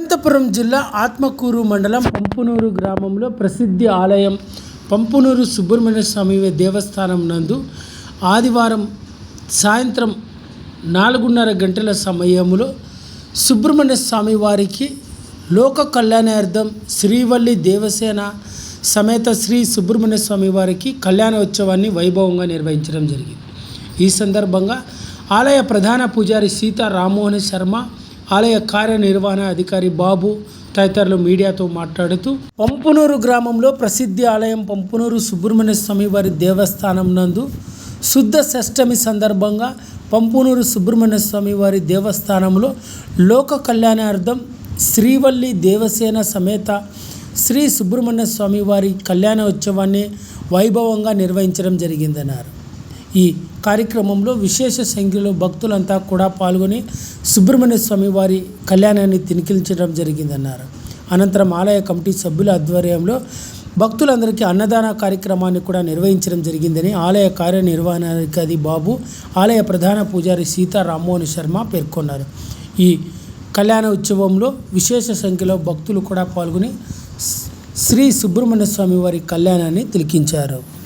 అనంతపురం జిల్లా ఆత్మకూరు మండలం పంపునూరు గ్రామంలో ప్రసిద్ధి ఆలయం పంపునూరు సుబ్రహ్మణ్య స్వామి దేవస్థానం నందు ఆదివారం సాయంత్రం నాలుగున్నర గంటల సమయంలో సుబ్రహ్మణ్య స్వామి వారికి లోక కళ్యాణార్థం శ్రీవల్లి దేవసేన సమేత శ్రీ సుబ్రహ్మణ్య స్వామి వారికి కళ్యాణ ఉత్సవాన్ని వైభవంగా నిర్వహించడం జరిగింది. ఈ సందర్భంగా ఆలయ ప్రధాన పూజారి సీతా రామ్మోహన్ శర్మ ఆలయ కార్యనిర్వహణ అధికారి బాబు తదితరులు మీడియాతో మాట్లాడుతూ పంపునూరు గ్రామంలో ప్రసిద్ధి ఆలయం పంపునూరు సుబ్రహ్మణ్య స్వామి వారి దేవస్థానం నందు శుద్ధ షష్టమి సందర్భంగా పంపునూరు సుబ్రహ్మణ్య స్వామి వారి దేవస్థానంలో లోక కళ్యాణార్థం శ్రీవల్లి దేవసేన సమేత శ్రీ సుబ్రహ్మణ్య స్వామి వారి కళ్యాణ ఉత్సవాన్ని వైభవంగా నిర్వహించడం జరిగిందన్నారు. ఈ కార్యక్రమంలో విశేష సంఖ్యలో భక్తులంతా కూడా పాల్గొని సుబ్రహ్మణ్య స్వామి వారి కళ్యాణాన్ని తినికించడం జరిగిందన్నారు. అనంతరం ఆలయ కమిటీ సభ్యుల ఆధ్వర్యంలో భక్తులందరికీ అన్నదాన కార్యక్రమాన్ని కూడా నిర్వహించడం జరిగిందని ఆలయ కార్యనిర్వహణాధికారి బాబు ఆలయ ప్రధాన పూజారి సీతా రామ్మోహన్ శర్మ పేర్కొన్నారు. ఈ కళ్యాణ ఉత్సవంలో విశేష సంఖ్యలో భక్తులు కూడా పాల్గొని శ్రీ సుబ్రహ్మణ్య స్వామి వారి కళ్యాణాన్ని తిలికించారు.